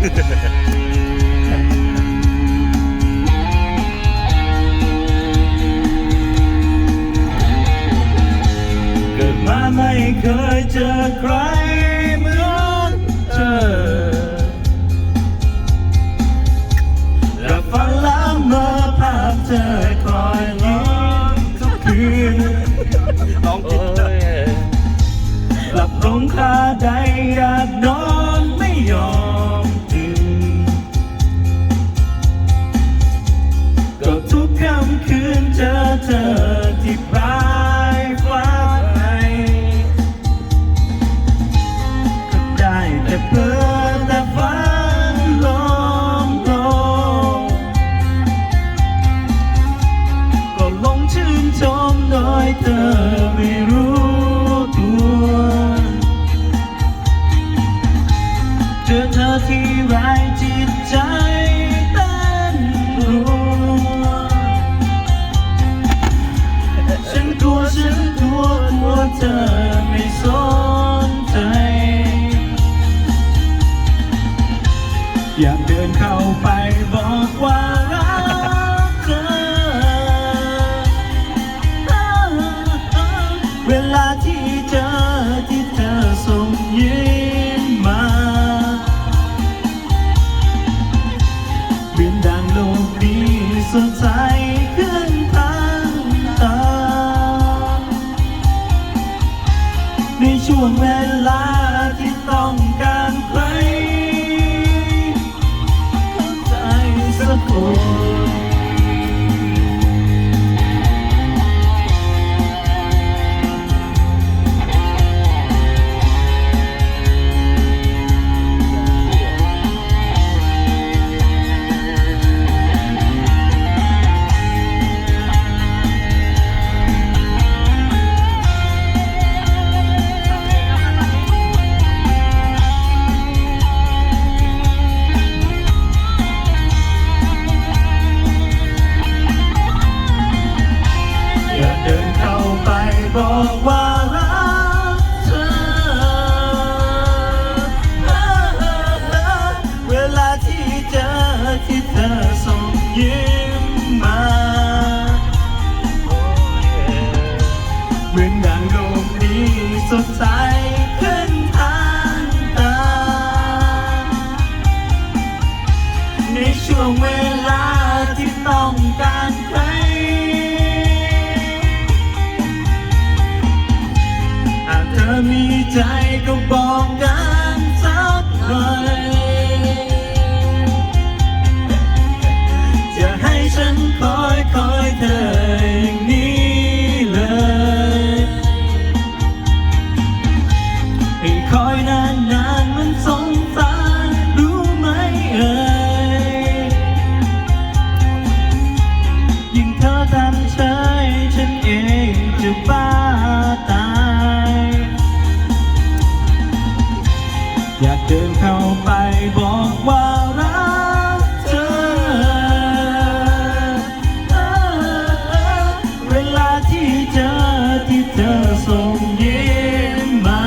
เกิดมาไม่เคยเจอใครเหมือนเธอหละฝันล้เมอภาพเธอคอยล้อทุกคืนร้องผิดหลับลงคาใดอยากนอนไม่ยอม แต่เพ้อแต่ฝันล้อมลงก็หลงชื่นชมโดยเธอไม่รู้ตัวเจอเธอที่ไรจิตใจ อยากเดินเข้าไปบอกว่ารักเธอ เวลาที่เจอที่เธอส่งยิ้มมาเวียนดังโลกนี้สดใสขึ้นทางตา ในช่วงเวลาที่ต้อง สั บอกว่ารักเธอ เวลาที่เจอที่เธอส่งยิ้มมา เหมือนดังโลกนี้สดใสขึ้นทางตา ในช่วงเวลาที่ต้องการใคร มีใจก็บอกกันสักหน่อยจะให้ฉันคอยคอยเธออย่างนี้เลยให้คอยนาน อยากเดินเข้าไปบอกว่ารักเธอ เวลาที่เจอที่เธอส่งยิ้มมา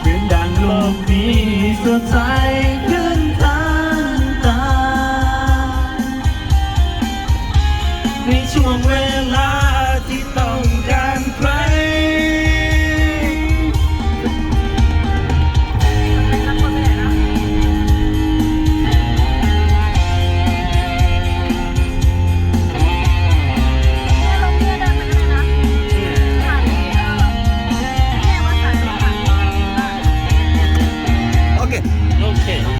เหมือนดังโลกนี้สดใสขึ้นทางตา ในช่วงเวลา